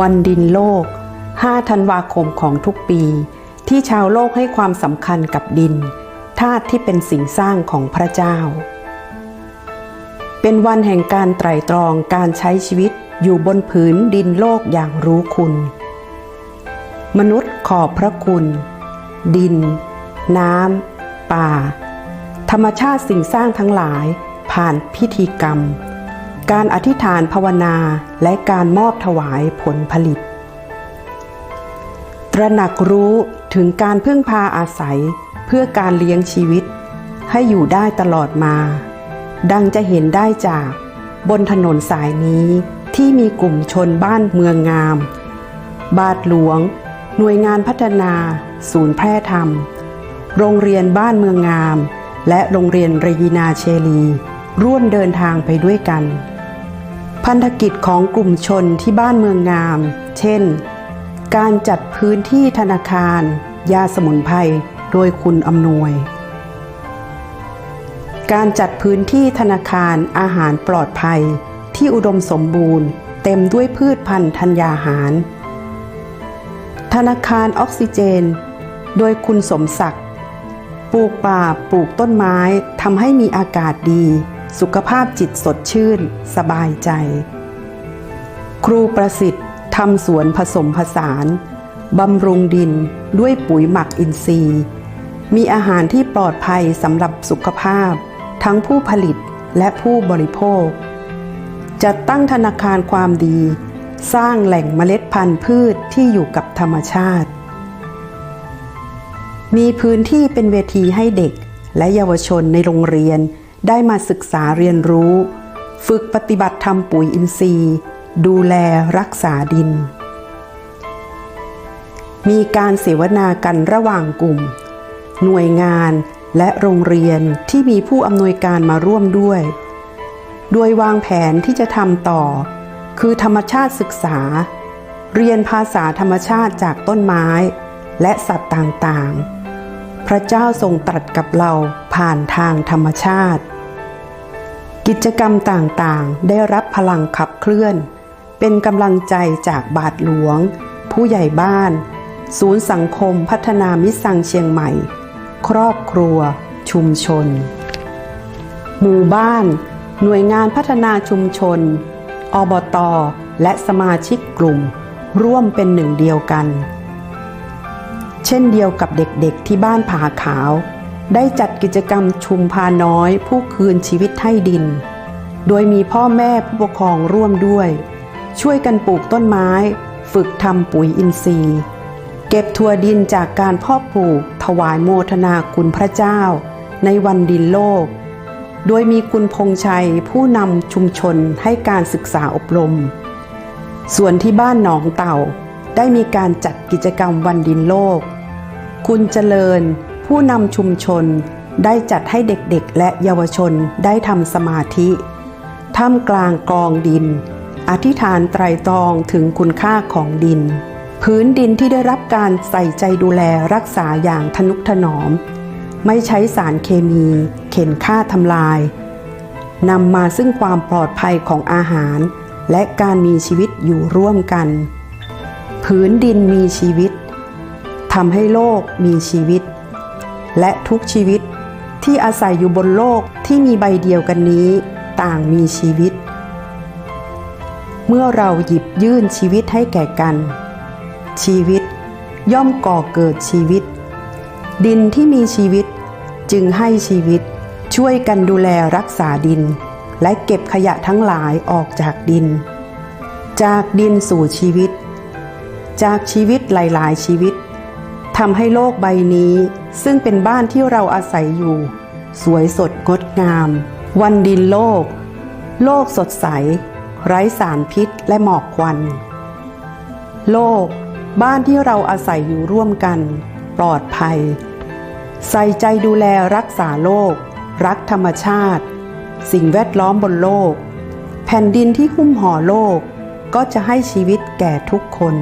วันดินโลก 5 ธันวาคมของทุกปี ที่ชาวโลกให้ความสำคัญกับดินธาตุที่เป็นสิ่งสร้างของพระเจ้า เป็นวันแห่งการไตร่ตรองการใช้ชีวิตอยู่บนผืนดินโลกอย่างรู้คุณ มนุษย์ขอบพระคุณ ดิน น้ำ ป่า ธรรมชาติสิ่งสร้างทั้งหลายผ่านพิธีกรรม การอธิษฐานภาวนาและการมอบถวายผลผลิต ตระหนักรู้ถึงการพึ่งพาอาศัยเพื่อการเลี้ยงชีวิต ให้อยู่ได้ตลอดมา ดังจะเห็นได้จากบนถนนสายนี้ที่มีกลุ่มชนบ้านเมืองงาม บาทหลวง หน่วยงานพัฒนา ศูนย์แพร่ธรรม โรงเรียนบ้านเมืองงาม และโรงเรียนเรยินาเชลี ร่วมเดินทางไปด้วยกัน พันธกิจของกลุ่มชนที่บ้านเมืองงาม เช่น การจัดพื้นที่ธนาคาร ยาสมุนไพรโดยคุณอำนวย การจัดพื้นที่ธนาคารอาหารปลอดภัย ที่อุดมสมบูรณ์ เต็มด้วยพืชพันธุ์ธัญญาหาร ธนาคารออกซิเจน โดยคุณสมศักดิ์ ปลูกป่าปลูกต้นไม้ทำให้มีอากาศดี สุขภาพจิตสดชื่น สบายใจ ครูประสิทธิ์ทำสวนผสมผสานบำรุงดินด้วยปุ๋ยหมักอินทรีย์ มีอาหารที่ปลอดภัยสำหรับสุขภาพ ทั้งผู้ผลิตและผู้บริโภค จัดตั้งธนาคารความดี สร้างแหล่งเมล็ดพันธุ์พืชที่อยู่กับธรรมชาติ มีพื้นที่เป็นเวทีให้เด็กและเยาวชนในโรงเรียน ได้มาศึกษาเรียนรู้ ฝึกปฏิบัติทำปุ๋ยอินทรีย์ ดูแลรักษาดิน มีการเสวนากันระหว่างกลุ่ม หน่วยงานและโรงเรียนที่มีผู้อำนวยการมาร่วมด้วย โดยวางแผนที่จะทำต่อ คือธรรมชาติศึกษา เรียนภาษาธรรมชาติจากต้นไม้ และสัตว์ต่างๆ พระเจ้าทรงตรัสกับเราผ่านทางธรรมชาติ กิจกรรมต่างๆ ได้รับพลังขับเคลื่อน เป็นกำลังใจจากบาทหลวง ผู้ใหญ่บ้าน ศูนย์สังคมพัฒนามิสังเชียงใหม่ ครอบครัว ชุมชน หมู่บ้าน หน่วยงานพัฒนาชุมชน อบต และสมาชิกกลุ่ม ร่วมเป็นหนึ่งเดียวกัน เช่นเดียวกับเด็กๆที่บ้านผาขาว ได้จัดกิจกรรมชุมพาน้อย ผู้คืนชีวิตให้ดิน โดยมีพ่อแม่ผู้ปกครองร่วมด้วย ช่วยกันปลูกต้นไม้ ฝึกทำปุ๋ยอินทรีย์ เก็บถั่วดินจากการพาะปลูกถวายโมทนาคุณพระเจ้า ในวันดินโลก โดยมีคุณพงชัยผู้นำชุมชนให้การศึกษาอบรม ส่วนที่บ้านหนองเต่าได้มีการจัดกิจกรรมวันดินโลก คุณเจริญ ผู้นำชุมชนได้จัดให้เด็กๆ และเยาวชนได้ทำสมาธิท่ามกลางกองดิน อธิษฐานไตรตรองถึงคุณค่าของดิน พื้นดินที่ได้รับการใส่ใจดูแลรักษาอย่างทนุถนอม ไม่ใช้สารเคมี เข็นฆ่าทำลายนำมาซึ่งความปลอดภัยของอาหาร และการมีชีวิตอยู่ร่วมกัน พื้นดินมีชีวิตทำให้โลกมีชีวิต และทุกชีวิตที่อาศัยอยู่บนโลกที่มีใบเดียวกันนี้ต่างมีชีวิต เมื่อเราหยิบยื่นชีวิตให้แก่กัน ชีวิตย่อมก่อเกิดชีวิต ดินที่มีชีวิตจึงให้ชีวิตช่วยกันดูแลรักษาดิน และเก็บขยะทั้งหลายออกจากดิน จากดินสู่ชีวิต จากชีวิตหลาย ๆ ชีวิต ทำให้โลกใบนี้ ซึ่งเป็นบ้านที่เราอาศัยอยู่ สวยสดงดงาม วันดินโลก โลกสดใส ไร้สารพิษและหมอกควัน โลก บ้านที่เราอาศัยอยู่ร่วมกัน ปลอดภัย ใส่ใจดูแลรักษาโลก รักธรรมชาติ สิ่งแวดล้อมบนโลก แผ่นดินที่หุ้มห่อโลก ก็จะให้ชีวิตแก่ทุกคน